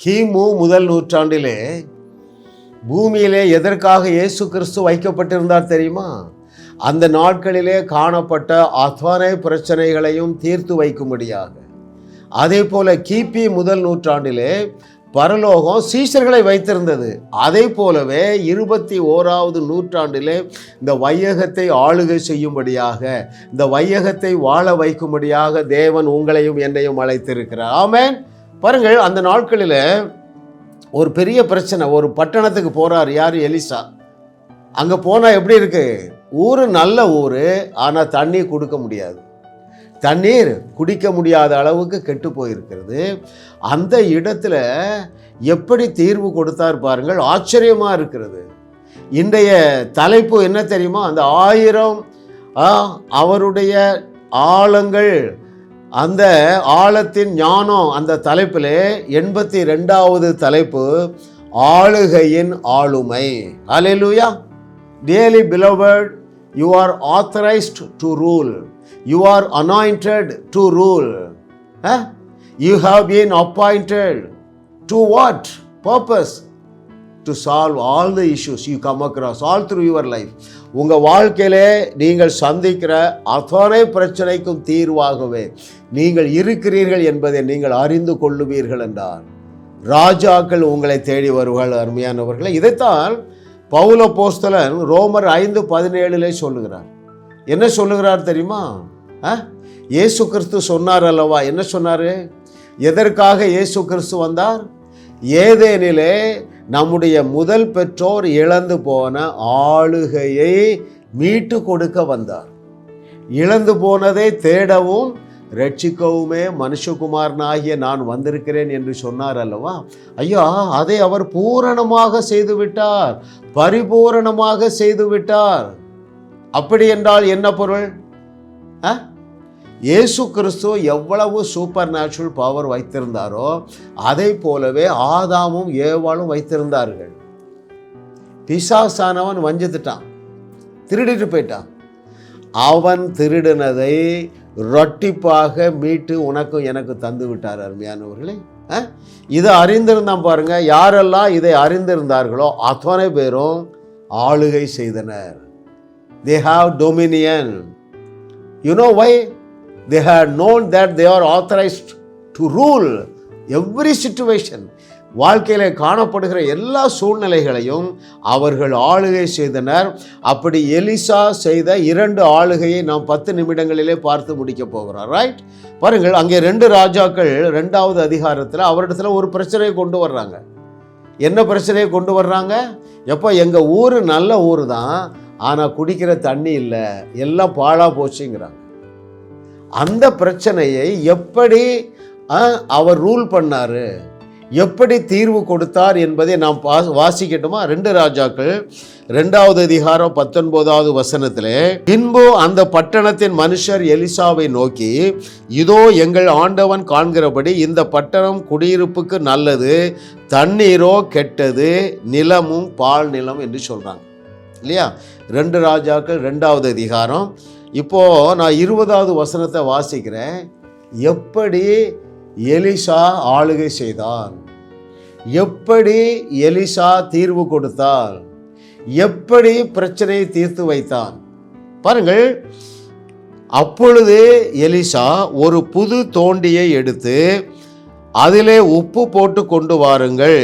கிமு முதல் நூற்றாண்டிலே பூமியிலே எதற்காக இயேசு கிறிஸ்து வைக்கப்பட்டிருந்தார் தெரியுமா? அந்த நாட்களிலே காணப்பட்ட அத்வானை பிரச்சனைகளையும் தீர்த்து வைக்கும்படியாக. அதே போல கிபி முதல் நூற்றாண்டிலே பரலோகம் சீசர்களை வைத்திருந்தது. அதே போலவே இருபத்தி ஓராவது நூற்றாண்டிலே இந்த வையகத்தை ஆளுகை செய்யும்படியாக இந்த வையகத்தை வாழ வைக்கும்படியாக தேவன் உங்களையும் என்னையும் அழைத்திருக்கிறார். ஆமேன். பாருங்கள் அந்த நாட்களில் ஒரு பெரிய பிரச்சனை ஒரு பட்டணத்துக்கு போகிறார் யார்? எலிசா. அங்கே போனால் எப்படி இருக்கு? ஊர் நல்ல ஊர் ஆனால் தண்ணி கொடுக்க முடியாது. தண்ணீர் குடிக்க முடியாத அளவுக்கு கெட்டு போயிருக்கிறது. அந்த இடத்துல எப்படி தீர்வு கொடுத்தார் பாருங்கள் ஆச்சரியமாக இருக்கிறது. இன்றைய தலைப்பு என்ன தெரியுமா? அந்த ஆயிரம் அவருடைய ஆழங்கள் அந்த ஆழத்தின் ஞானம் அந்த தலைப்பில் எண்பத்தி ரெண்டாவது தலைப்பு ஆளுகையின் ஆளுமை hallelujah dearly beloved you are authorized to rule you are anointed to rule you have been appointed to what purpose to solve all the issues you come across all through your life உங்கள் வாழ்க்கையிலே நீங்கள் சந்திக்கிற அத்தனை பிரச்சனைக்கும் தீர்வாகவே நீங்கள் இருக்கிறீர்கள் என்பதை நீங்கள் அறிந்து கொள்ளுவீர்கள் என்றார். ராஜாக்கள் உங்களை தேடி வருவார்கள் அருமையானவர்களை. இதைத்தான் பவுல போஸ்தலன் ரோமர் ஐந்து பதினேழுலே சொல்லுகிறார். என்ன சொல்லுகிறார் தெரியுமா? ஆ? இயேசு கிறிஸ்து சொன்னார் அல்லவா? என்ன சொன்னார்? எதற்காக இயேசு கிறிஸ்து வந்தார்? ஏதேனிலே நம்முடைய முதல் பெற்றோர் இழந்து போன ஆளுகையை மீட்டு கொடுக்க வந்தார். இழந்து போனதை தேடவும் ரட்சிக்கவுமே மனுஷகுமாரனாகிய நான் வந்திருக்கிறேன் என்று சொன்னார் அல்லவா? ஐயா அதை அவர் பூரணமாக செய்துவிட்டார் பரிபூரணமாக செய்துவிட்டார். அப்படி என்றால் என்ன பொருள்? ஆ? இயேசு கிறிஸ்து எவ்வளவு சூப்பர் நேச்சுரல் பவர் வைத்திருந்தாரோ அதை போலவே ஆதாமும் ஏவாளும் வைத்திருந்தார்கள். பிசாசானவன் வஞ்சித்துட்டான். திருடிட்டு போயிட்டான். அவன் திருடினதை ரொட்டிப்பாக மீட்டு உனக்கும் எனக்கு தந்து விட்டார் அருமையானவர்களே. ஆ? இதை அறிந்திருந்தான் பாருங்க. யாரெல்லாம் இதை அறிந்திருந்தார்களோ அத்தனை பேரும் ஆளுகை செய்தனர். They have dominion you know why they had known that they are authorized to rule every situation வாழ்க்கையில் காணப்படுகிற எல்லா சூழ்நிலைகளையும் அவர்கள் ஆளுகை செய்தனர். அப்படி எலிசா செய்த இரண்டு ஆளுகையை நாம் பத்து நிமிடங்களிலே பார்த்து முடிக்க போகிறோம் ரைட் பாருங்கள் அங்கே ரெண்டு ராஜாக்கள் ரெண்டாவது அதிகாரத்தில் அவரிடத்துல ஒரு பிரச்சனையை கொண்டு வர்றாங்க. என்ன பிரச்சனையை கொண்டு வர்றாங்க? எப்போ எங்கள் ஊர் நல்ல ஊர் தான் ஆனால் குடிக்கிற தண்ணி இல்லை எல்லாம் பாழாக போச்சுங்கிறாங்க. அந்த பிரச்சனையை எப்படி அவர் ரூல் பண்ணாரு? எப்படி தீர்வு கொடுத்தார் என்பதை நாம் பா வாசிக்கட்டுமா? ரெண்டு ராஜாக்கள் ரெண்டாவது அதிகாரம் பத்தொன்பதாவது வசனத்திலே பின்பு அந்த பட்டணத்தின் மனுஷர் எலிசாவை நோக்கி இதோ எங்கள் ஆண்டவன் காண்கிறபடி இந்த பட்டணம் குடியிருப்புக்கு நல்லது தண்ணீரோ கெட்டது நிலமும் பால் நிலம் என்று சொல்கிறாங்க இல்லையா? ரெண்டு ராஜாக்கள் ரெண்டாவது அதிகாரம் இப்போ நான் இருபதாவது வசனத்தை வாசிக்கிறேன். எப்படி எலிசா ஆளுகை செய்தான்? எப்படி எலிசா தீர்வு கொடுத்தார் எப்படி பிரச்சனையை தீர்த்து வைத்தான்? பாருங்கள் அப்பொழுது எலிசா ஒரு புது தோண்டியை எடுத்து அதிலே உப்பு போட்டு கொண்டு வாருங்கள்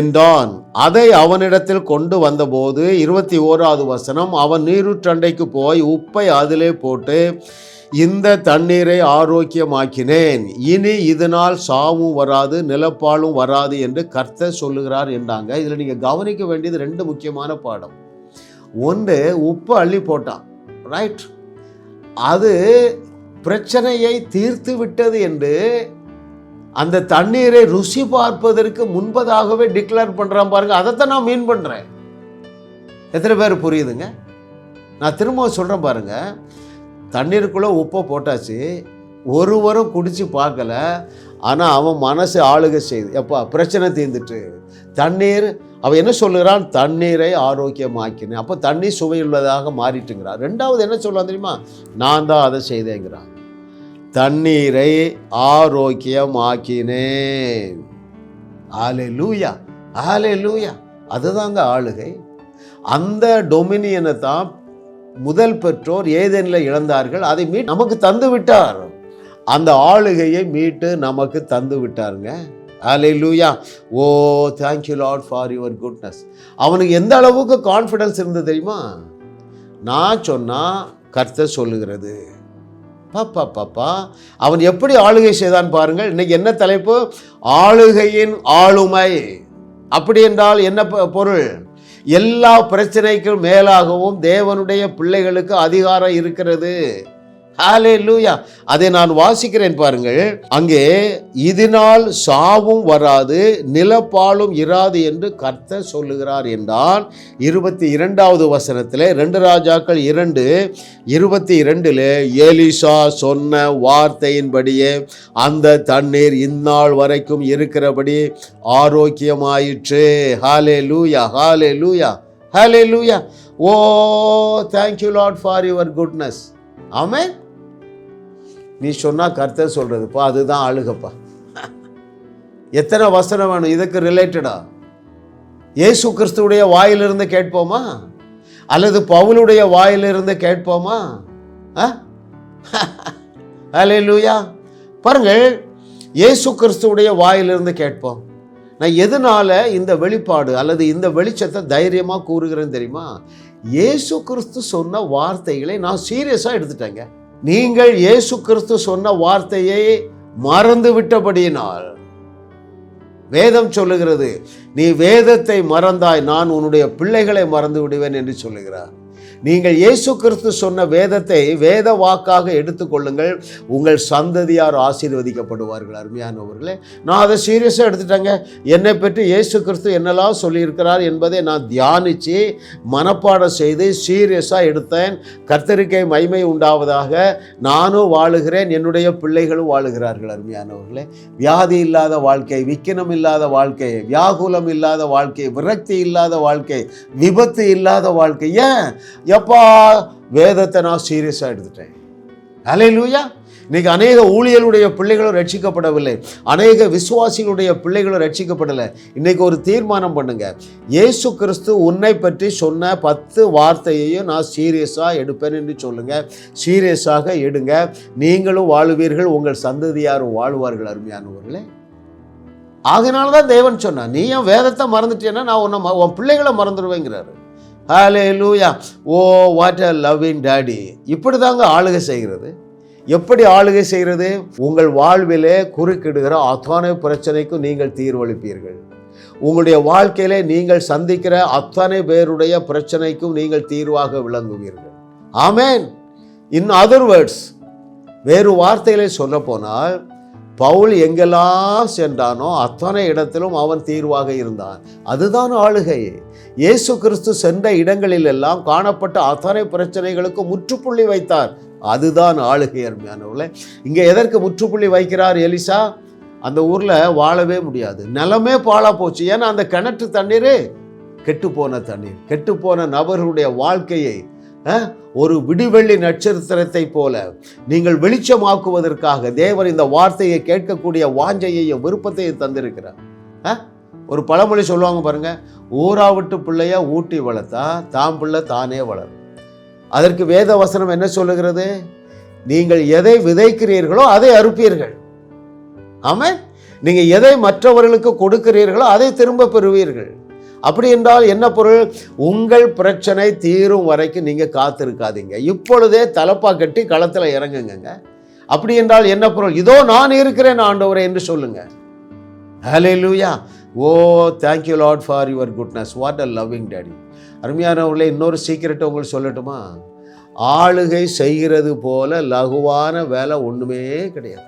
என்றான். அதை அவனிடத்தில் கொண்டு வந்தபோது இருபத்தி ஓராவது வசனம் அவன் நீருற்றண்டைக்கு போய் உப்பை அதிலே போட்டு இந்த தண்ணீரை ஆரோக்கியமாக்கினேன். இனி இதனால் சாவும் வராது நிலப்பாலும் வராது என்று கர்த்தர் சொல்லுகிறார் என்றாங்க. இதில் நீங்கள் கவனிக்க வேண்டியது ரெண்டு முக்கியமான பாடம். ஒன்று உப்பு அள்ளி போட்டான். ரைட் அது பிரச்சனையை தீர்த்து விட்டது என்று அந்த தண்ணீரை ருசி பார்ப்பதற்கு முன்பதாகவே டிக்ளேர் பண்ணுறான் பாருங்க. அதைத்தான் நான் மீன் பண்ணுறேன் எத்தனை பேர் புரியுதுங்க? நான் திரும்ப சொல்கிறேன் பாருங்க. தண்ணீருக்குள்ளே உப்பை போட்டாச்சு. ஒருவரும் குடித்து பார்க்கல. ஆனால் அவன் மனசு ஆளுகை செய்யுது எப்பா பிரச்சனை தீர்ந்துட்டு. தண்ணீர் அவன் என்ன சொல்லுகிறான் தண்ணீரை ஆரோக்கியமாக்கினேன். அப்போ தண்ணீர் சுவையுள்ளதாக மாறிட்டுங்கிறான். ரெண்டாவது என்ன சொல்லுவான் தெரியுமா? நான் தான் அதை செய்தேங்கிறான். தண்ணீரை ஆரோக்கியமாக்கினேன். ஆலே லூயா ஆலே லூயா அதுதாங்க ஆளுகை. அந்த டொமினியனை தான் முதல் பெற்றோர் ஏதேனில் இழந்தார்கள் அதை மீட் நமக்கு தந்து விட்டார். அந்த ஆளுகையை மீட்டு நமக்கு தந்து விட்டாருங்க. Hallelujah oh thank you Lord for your goodness அவனுக்கு எந்த அளவுக்கு கான்ஃபிடன்ஸ் இருந்தது தெரியுமா? நான் சொன்னால் கர்த்தர் சொல்லுகிறது. பாப்பா பாப்பா அவன் எப்படி ஆளுகை செய்தான் பாருங்கள். இன்னைக்கு என்ன தலைப்பு? ஆளுகையின் ஆளுமை. அப்படி என்றால் என்ன பொருள்? எல்லா பிரச்சனைக்கும் மேலாகவும் தேவனுடைய பிள்ளைகளுக்கு அதிகாரம் இருக்கிறது. ஹாலே லூயா அதை நான் வாசிக்கிறேன் பாருங்கள். அங்கே இதனால் சாவும் வராது நிலப்பாலும் இராது என்று கர்த்தர் சொல்லுகிறார் என்றால் இருபத்தி இரண்டாவது வசனத்தில் ரெண்டு ராஜாக்கள் இரண்டு இருபத்தி இரண்டில் ஏலிசா சொன்ன வார்த்தையின்படியே அந்த தண்ணீர் இந்நாள் வரைக்கும் இருக்கிறபடி ஆரோக்கியமாயிற்று. ஹாலே லூயா hallelujah hallelujah oh thank you Lord for your goodness ஆமே நீ சொன்னால் கர்த்தர் சொல்கிறதுப்பா அதுதான் அழுகப்பா. எத்தனை வசனம் வேணும்? இதுக்கு ரிலேட்டடா இயேசு கிறிஸ்துடைய வாயிலிருந்து கேட்போமா? அல்லது பவுலுடைய வாயிலிருந்து கேட்போமா? அலே லூயா பாருங்கள் இயேசு கிறிஸ்துடைய வாயிலிருந்து கேட்போம். நான் எதனால இந்த வெளிப்பாடு அல்லது இந்த வெளிச்சத்தை தைரியமாக கூறுகிறேன் தெரியுமா? இயேசு கிறிஸ்து சொன்ன வார்த்தைகளை நான் சீரியஸாக எடுத்துட்டேங்க. நீங்கள் இயேசு கிறிஸ்து சொன்ன வார்த்தையை மறந்து விட்டபடியினால் வேதம் சொல்லுகிறது நீ வேதத்தை மறந்தாய் நான் உன்னுடைய பிள்ளைகளை மறந்து விடுவேன் என்று சொல்லுகிறார். நீங்கள் இயேசு கிறிஸ்து சொன்ன வேதத்தை வேத வாக்காக எடுத்துக்கொள்ளுங்கள். உங்கள் சந்ததியார் ஆசீர்வதிக்கப்படுவார்கள். அருமையானவர்களே நான் அதை சீரியஸாக எடுத்துட்டேங்க. என்னை பற்றி இயேசு கிறிஸ்து என்னெல்லாம் சொல்லியிருக்கிறார் என்பதை நான் தியானித்து மனப்பாடம் செய்து சீரியஸாக எடுத்தேன். கர்த்தரிக்கை மைமை உண்டாவதாக நானும் வாழுகிறேன். என்னுடைய பிள்ளைகளும் வாழுகிறார்கள். அருமையானவர்களே வியாதி இல்லாத வாழ்க்கை விக்கினம் இல்லாத வாழ்க்கை வியாகுலம் இல்லாத வாழ்க்கை விரக்தி இல்லாத வாழ்க்கை விபத்து இல்லாத வாழ்க்கை. ஏன்? எப்பா வேதத்தை நான் சீரியஸாக எடுத்துட்டேன். அலை லூயா இன்னைக்கு அநேக ஊழியர்களுடைய பிள்ளைகளும் ரட்சிக்கப்படவில்லை. அநேக விசுவாசிகளுடைய பிள்ளைகளும் ரட்சிக்கப்படலை. இன்னைக்கு ஒரு தீர்மானம் பண்ணுங்க. இயேசு கிறிஸ்து உன்னை பற்றி சொன்ன பத்து வார்த்தையையும் நான் சீரியஸாக எடுப்பேன் என்று சொல்லுங்க. சீரியஸாக எடுங்க. நீங்களும் வாழுவீர்கள். உங்கள் சந்ததியாரும் வாழ்வார்கள் அருமையானவர்களே. ஆகினால தான் தேவன் சொன்னான் நீ என் வேதத்தை மறந்துட்டேன்னா நான் உன்னை ம- உன் பிள்ளைகளை மறந்துடுவேங்கிறாரு. Hallelujah oh what a loving daddy இப்படி தாங்க ஆளுகை செய்கிறது. எப்படி ஆளுகை செய்கிறது? உங்கள் வாழ்விலே குறுக்கிடுகிற அத்தனை பிரச்சனைக்கும் நீங்கள் தீர்வளிப்பீர்கள். உங்களுடைய வாழ்க்கையிலே நீங்கள் சந்திக்கிற அத்தனை பேருடைய பிரச்சனைக்கும் நீங்கள் தீர்வாக விளங்குவீர்கள். ஆமேன் இன் அதர் வேர்ட்ஸ் வேறு வார்த்தைகளை சொல்ல போனால் பவுல் எங்கெல்லாம் சென்றானோ அத்தனை இடத்திலும் அவன் தீர்வாக இருந்தான். அதுதான் ஆளுகை. இயேசு கிறிஸ்து சென்ற இடங்களில் எல்லாம் காணப்பட்ட அத்தனை பிரச்சனைகளுக்கு முற்றுப்புள்ளி வைத்தார். அதுதான் ஆளுகை அருமையானவர்களே. இங்கே எதற்கு முற்றுப்புள்ளி வைக்கிறார் எலிசா? அந்த ஊரில் வாழவே முடியாது. நிலமே பாழா போச்சு. ஏன்னா அந்த கிணற்று தண்ணீர் கெட்டுப்போன தண்ணீர். கெட்டுப்போன நபர்களுடைய வாழ்க்கையை ஒரு விடுவெள்ளி நட்சத்திரத்தை போல நீங்கள் வெளிச்சமாக்குவதற்காக தேவர் இந்த வார்த்தையை கேட்கக்கூடிய வாஞ்சையையும் விருப்பத்தையும் தந்திருக்கிறார். ஒரு பழமொழி சொல்லுவாங்க பாருங்க ஊராவிட்டு பிள்ளைய ஊட்டி வளர்த்தா தாம் பிள்ளை தானே வளரும். அதற்கு வேத வசனம் என்ன சொல்லுகிறது? நீங்கள் எதை விதைக்கிறீர்களோ அதை அறுப்பீர்கள். ஆமாம் நீங்கள் எதை மற்றவர்களுக்கு கொடுக்கிறீர்களோ அதை திரும்ப பெறுவீர்கள். அப்படி என்றால் என்ன பொருள்? உங்கள் பிரச்சனை தீரும் வரைக்கும் நீங்கள் காத்திருக்காதீங்க. இப்பொழுதே தலப்பா கட்டி களத்தில் இறங்குங்க அப்படி என்றால் என்ன பொருள்? இதோ நான் இருக்கிறேன் ஆண்டவரே என்று சொல்லுங்க. Hallelujah oh thank you Lord for your goodness what a loving daddy அருமையானவர்களே இன்னொரு சீக்கிரட்டை உங்களுக்கு சொல்லட்டுமா? ஆளுகை செய்கிறது போல லகுவான வேலை ஒன்றுமே கிடையாது.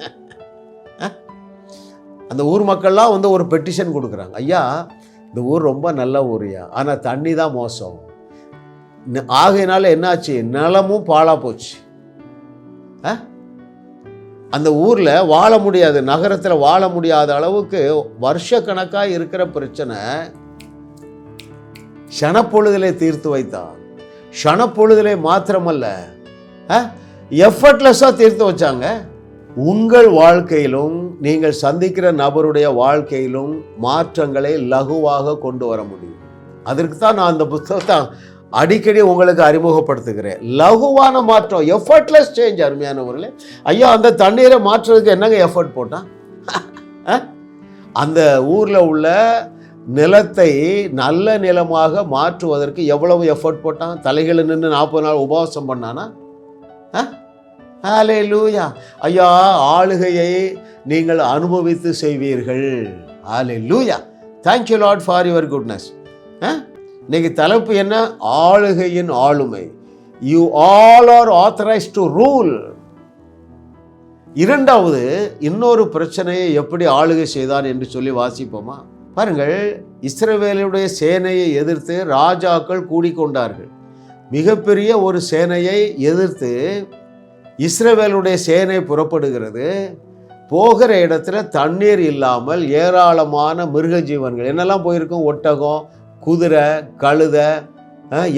அந்த ஊர் மக்கள்லாம் வந்து ஒரு பெட்டிஷன் கொடுக்குறாங்க. ஐயா இந்த ஊர் ரொம்ப நல்ல ஊரியா ஆனால் தண்ணி தான் மோசம். ஆகையினால என்னாச்சு? நிலமும் பாழாக போச்சு. ஆ? அந்த ஊரில் வாழ முடியாது. நகரத்தில் வாழ முடியாத அளவுக்கு வருஷக்கணக்காக இருக்கிற பிரச்சனை ஷனப்பொழுதிலே தீர்த்து வைத்தான். ஷனப்பொழுதிலே மாத்திரமல்ல. எஃபர்ட்லெஸ்ஸாக தீர்த்து வச்சாங்க. உங்கள் வாழ்க்கையிலும் நீங்கள் சந்திக்கிற நபருடைய வாழ்க்கையிலும் மாற்றங்களை லகுவாக கொண்டு வர முடியும். அதற்கு தான் நான் அந்த புத்தகத்தை அடிக்கடி உங்களுக்கு அறிமுகப்படுத்துகிறேன். லகுவான மாற்றம் எஃபர்ட்லெஸ் சேஞ்ச் அருமையானவர்களே. ஐயா அந்த தண்ணீரை மாற்றுறதுக்கு என்னங்க எஃபர்ட் போட்டான் அந்த ஊரில் உள்ள நிலத்தை நல்ல நிலமாக மாற்றுவதற்கு எவ்வளவு எஃபர்ட் போட்டான்? தலைகளை நின்று நாற்பது நாள் உபவாசம் பண்ணானா? ஹாலே லூயா ஐயா ஆளுகையை நீங்கள் அனுபவித்து செய்வீர்கள். Hallelujah thank you Lord for your goodness இன்னைக்கு தலைப்பு என்ன? ஆளுகையின் ஆளுமை. You all are authorize to rule இரண்டாவது இன்னொரு பிரச்சனையை எப்படி ஆளுகை செய்தான் என்று சொல்லி வாசிப்போமா? பாருங்கள் இஸ்ரவேலுடைய சேனையை எதிர்த்து ராஜாக்கள் கூடிக்கொண்டார்கள். மிகப்பெரிய ஒரு சேனையை எதிர்த்து இஸ்ரவேலுடைய சேனை புறப்படுகிறது. போகிற இடத்துல தண்ணீர் இல்லாமல் ஏராளமான மிருக ஜீவன்கள் என்னெல்லாம் போயிருக்கும்? ஒட்டகம் குதிரை கழுத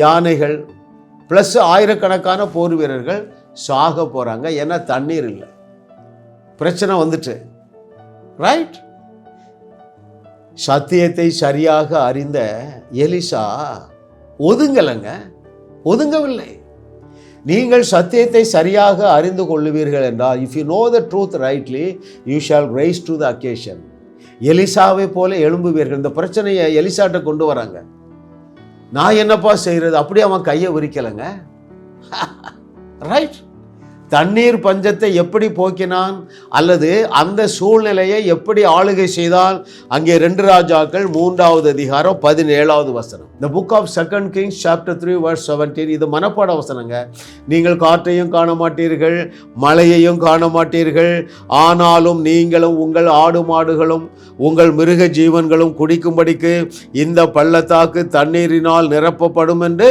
யானைகள் ப்ளஸ் ஆயிரக்கணக்கான போர் வீரர்கள் சாக போகிறாங்க ஏன்னா தண்ணீர் இல்லை. பிரச்சனை வந்துட்டு. ரைட் சத்தியத்தை சரியாக அறிந்த எலிசா ஒதுங்கலைங்க. ஒதுங்கவில்லை. நீங்கள் சத்தியத்தை சரியாக அறிந்து கொள்ளுவீர்கள் என்றால் if you know the truth rightly you shall rise to the occasion எலிசாவை போல எழும்புவீர்கள். இந்த பிரச்சனையை எலிசாட்ட கொண்டு வராங்க. நான் என்னப்பா செய்கிறது அப்படியே அவன் கையை விரிக்கலைங்க. ரைட் தண்ணீர் பஞ்சத்தை எப்படி போக்கினான்? அல்லது அந்த சூழ்நிலையை எப்படி ஆளுகை செய்தான் அங்கே ரெண்டு ராஜாக்கள் மூன்றாவது அதிகாரம் பதினேழாவது வசனம். இந்த book of second Kings chapter three verse seventeen இது மனப்பாட வசனங்க. நீங்கள் காற்றையும் காண மாட்டீர்கள் மழையையும் காண மாட்டீர்கள் ஆனாலும் நீங்களும் உங்கள் ஆடு மாடுகளும் உங்கள் மிருக ஜீவன்களும் குடிக்கும்படிக்கு இந்த பள்ளத்தாக்கு தண்ணீரினால் நிரப்பப்படும் என்று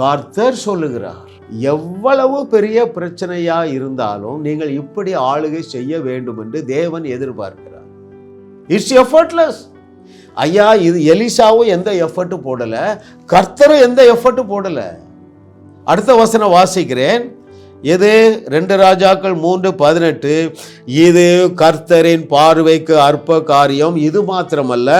கார்த்தர் சொல்லுகிறார். எவ்வளவு பெரிய பிரச்சனையாக இருந்தாலும் நீங்கள் இப்படி ஆளுகை செய்ய வேண்டும் என்று தேவன் எதிர்பார்க்கிறார். இட்ஸ் எஃபர்ட்லெஸ் ஐயா இது எலிசாவும் எந்த எஃபர்ட்டும் போடலை? கர்த்தரும் எந்த எஃபர்ட்டும் போடலை? அடுத்த வசனம் வாசிக்கிறேன். இது ரெண்டு ராஜாக்கள் மூன்று பதினெட்டு. இது கர்த்தரின் பார்வைக்கு அற்ப காரியம். இது மாத்திரமல்ல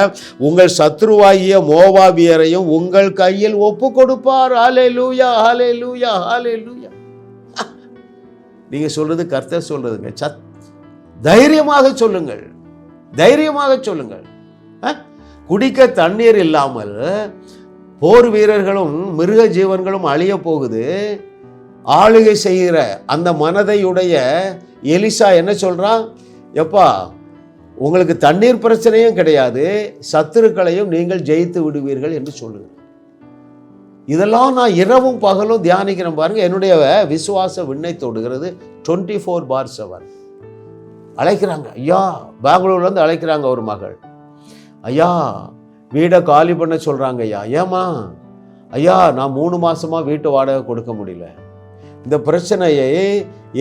உங்கள் சத்ருவாகிய மோவாபியரையும் உங்கள் கையில் ஒப்பு கொடுப்பார் ஹாலே லூயா ஹாலே லூயா ஹாலே லூயா நீங்க சொல்றது கர்த்தர் சொல்றதுங்க. சத் தைரியமாக சொல்லுங்கள். தைரியமாக சொல்லுங்கள். குடிக்க தண்ணீர் இல்லாமல் போர் வீரர்களும் மிருக ஜீவன்களும் அழிய போகுது. ஆளுகை செய்கிற அந்த மனதையுடைய எலிசா என்ன சொல்கிறான் எப்பா உங்களுக்கு தண்ணீர் பிரச்சனையும் கிடையாது சத்துருக்களையும் நீங்கள் ஜெயித்து விடுவீர்கள் என்று சொல்லுங்கள் இதெல்லாம் நான் இரவும் பகலும் தியானிக்கிறேன் பாருங்கள் என்னுடைய விசுவாச விண்ணை தொடுகிறது டுவெண்ட்டி ஃபோர் பார் செவன் அழைக்கிறாங்க ஐயா பெங்களூர்லேருந்து அழைக்கிறாங்க ஒரு மகள். ஐயா வீடை காலி பண்ண சொல்கிறாங்க ஐயா. ஏமா ஐயா நான் மூணு மாதமாக வீட்டு வாடகை கொடுக்க முடியல. இந்த பிரச்சனையை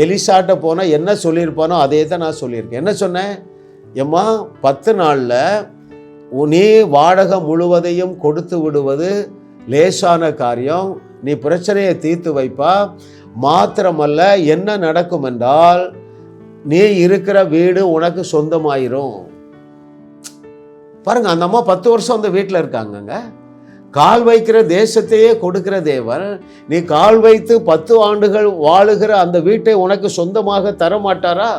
எலிசாட்ட போனால் என்ன சொல்லியிருப்பானோ அதே தான் நான் சொல்லியிருக்கேன். என்ன சொன்னேன்? ஏம்மா பத்து நாளில் நீ வாடகை முழுவதையும் கொடுத்து விடுவது லேசான காரியம். நீ பிரச்சனையை தீர்த்து வைப்பா. மாத்திரமல்ல என்ன நடக்கும் என்றால் நீ இருக்கிற வீடு உனக்கு சொந்தமாயிரும். பாருங்க அந்த அம்மா பத்து வருஷம் அந்த வீட்டில் இருக்காங்கங்க. கால் வைக்கிற தேசத்தையே கொடுக்கிற தேவன். நீ கால் வைத்து பத்து ஆண்டுகள் வாழுகிற அந்த வீட்டை உனக்கு சொந்தமாக தர மாட்டாரா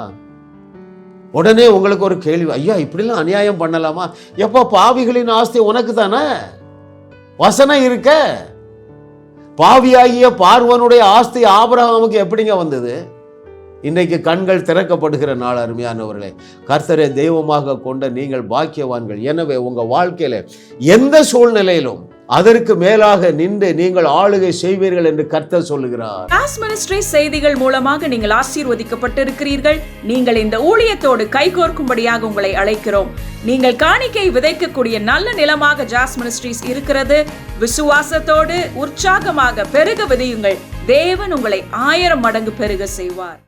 உடனே உங்களுக்கு ஒரு கேள்வி ஐயா இப்படிலாம் அநியாயம் பண்ணலாமா? எப்போ பாவிகளின் ஆஸ்தி உனக்கு தானே? வசனம் இருக்க? பாவியாகிய பார்வனுடைய ஆஸ்தி ஆபரகாமுக்கு எப்படிங்க வந்தது? இன்றைக்கு கண்கள் திறக்கப்படுகிற நாள் அருமையானவர்களே. கர்த்தரை தெய்வமாக கொண்ட நீங்கள் பாக்கியவான்கள். எனவே உங்கள் வாழ்க்கையில் எந்த சூழ்நிலையிலும் அதற்கு மேலாக நின்று நீங்கள் ஆளுகை செய்வீர்கள் என்று கர்த்தர் சொல்லுகிறார். கிளாஸ் மினிஸ்ட்ரி செய்திகள் மூலமாக நீங்கள் ஆசீர்வதிக்கப்பட்டிருக்கிறீர்கள். நீங்கள் இந்த ஊழியத்தோடு கைகோர்க்கும்படியாக உங்களை அழைக்கிறோம். நீங்கள் காணிக்கை விதைக்கக்கூடிய நல்ல நிலமாக ஜாஸ் மினிஸ்ட்ரீஸ் இருக்கிறது. விசுவாசத்தோடு உற்சாகமாக பெருக விதையுங்கள். தேவன் உங்களை ஆயிரம் மடங்கு பெருக செய்வார்.